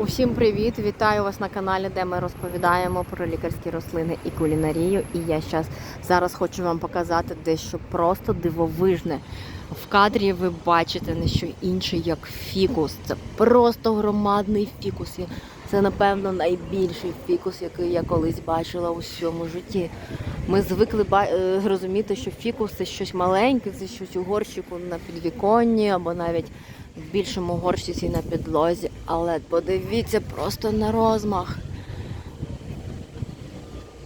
Усім привіт! Вітаю вас на каналі, де ми розповідаємо про лікарські рослини і кулінарію. І я щас, зараз хочу вам показати дещо просто дивовижне. В кадрі ви бачите не що інше, як фікус. Це просто громадний фікус. Це, напевно, найбільший фікус, який я колись бачила у всьому житті. Ми звикли е, розуміти, що фікус це щось маленьке, це щось у горщику на підвіконні або навіть в більшому горщиці на підлозі. Але подивіться просто на розмах.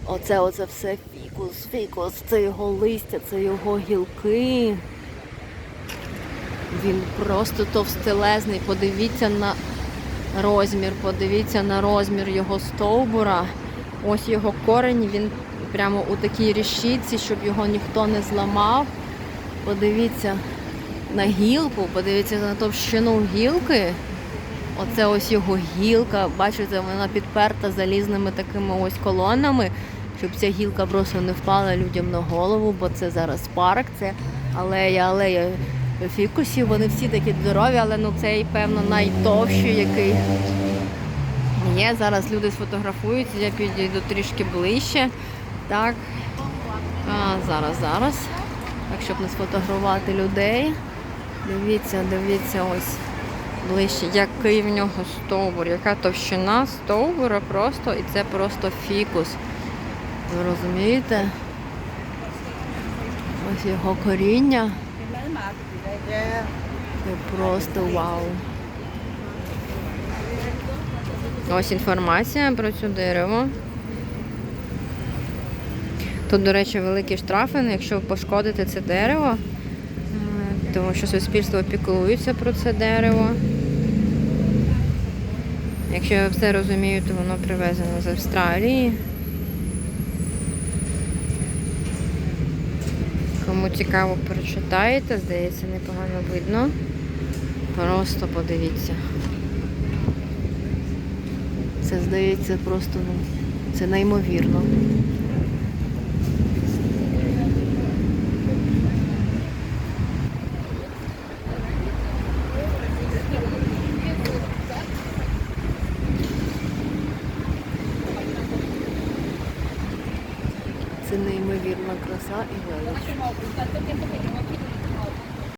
Оце, оце все фікус, фікус, це його листя, це його гілки. Він просто товстелезний. Подивіться на розмір, подивіться на розмір його стовбура. Ось його корень, він прямо у такій рішітці, щоб його ніхто не зламав. Подивіться на гілку, подивіться на товщину гілки. Оце ось його гілка. Бачите, вона підперта залізними такими ось колонами, щоб ця гілка просто не впала людям на голову, бо це зараз парк, це алея, алея фікусів. Вони всі такі здорові, але ну цей, певно, найтовщий, який є. Зараз люди сфотографуються, я підійду трішки ближче. Так. А, зараз, зараз. Так, щоб не сфотографувати людей. Дивіться, дивіться, ось ближче, який в нього стовбур, яка товщина стовбура просто, і це просто фікус. Ви розумієте? Ось його коріння. Це просто вау. Ось інформація про цю дерево. Тут, до речі, великі штрафи, якщо пошкодите це дерево, е, тому що суспільство піклується про це дерево. Якщо я все розумію, то воно привезено з Австралії. Кому цікаво, прочитаєте, здається, непогано видно. Просто подивіться. Це здається просто, ну, це неймовірно. Неймовірна краса і велич.